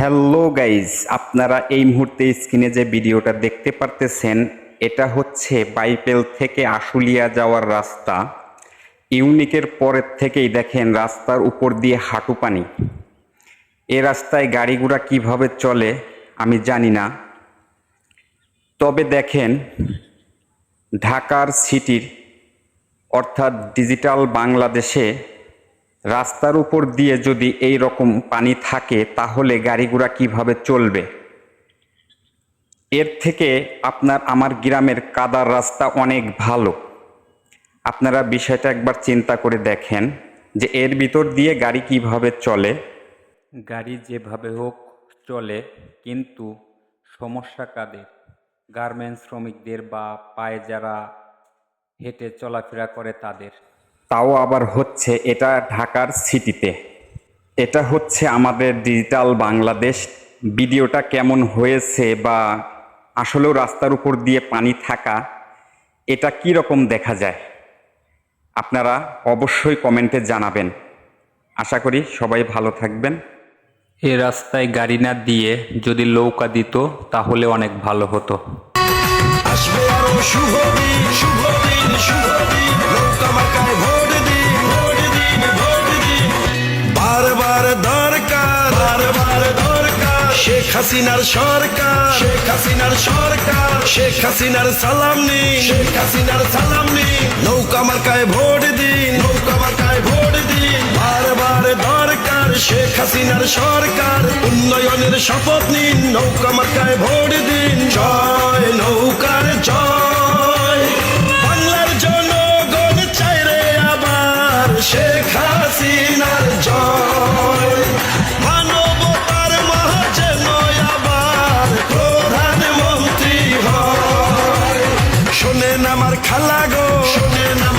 Hello guys আপনারা এই মুহূর্তে স্ক্রিনে যে ভিডিওটা দেখতে পারতেছেন, এটা হচ্ছে বাইপেল থেকে আশুলিয়া যাওয়ার রাস্তা। ইউনিকের পরের থেকেই দেখেন রাস্তার উপর দিয়ে হাঁটু পানি। এ রাস্তায় গাড়িগুড়া কীভাবে চলে, আমি জানি না। তবে দেখেন, ঢাকার সিটির, অর্থাৎ ডিজিটাল বাংলাদেশে রাস্তার উপর দিয়ে যদি এই রকম পানি থাকে, তাহলে গাড়িগুড়া কীভাবে চলবে? এর থেকে আপনার আমার গ্রামের কাদার রাস্তা অনেক ভালো। আপনারা বিষয়টা একবার চিন্তা করে দেখেন যে এর ভিতর দিয়ে গাড়ি কীভাবে চলে। গাড়ি যেভাবে হোক চলে, কিন্তু সমস্যা কাদের? গার্মেন্টস শ্রমিকদের বা পায়ে যারা হেঁটে চলাফেরা করে তাদের। তাও আবার হচ্ছে এটা ঢাকার সিটিতে। এটা হচ্ছে আমাদের ডিজিটাল বাংলাদেশ। ভিডিওটা কেমন হয়েছে বা আসলেও রাস্তার উপর দিয়ে পানি থাকা এটা কি রকম দেখা যায়? আপনারা অবশ্যই কমেন্টে জানাবেন। আশা করি সবাই ভালো থাকবেন। এ রাস্তায় গাড়ি না দিয়ে যদি নৌকা দিত তাহলে অনেক ভালো হতো। হাসিনার সরকার। শেখ হাসিনার সরকার। শেখ হাসিনার সালাম নিন। শেখ হাসিনার সালাম নিন। নৌকা মার্কায় ভোট দিন। নৌকা মার্কায় ভোট দিন। বারবার দরকার শেখ হাসিনার সরকার। উন্নয়নের শপথ নিন। নৌকা মার্কায় ভোট দিন। জয় নৌকার জয়। বাংলার জনগণ চাই রে আবার শেখ হাসিনার জয়। খেলা গো। না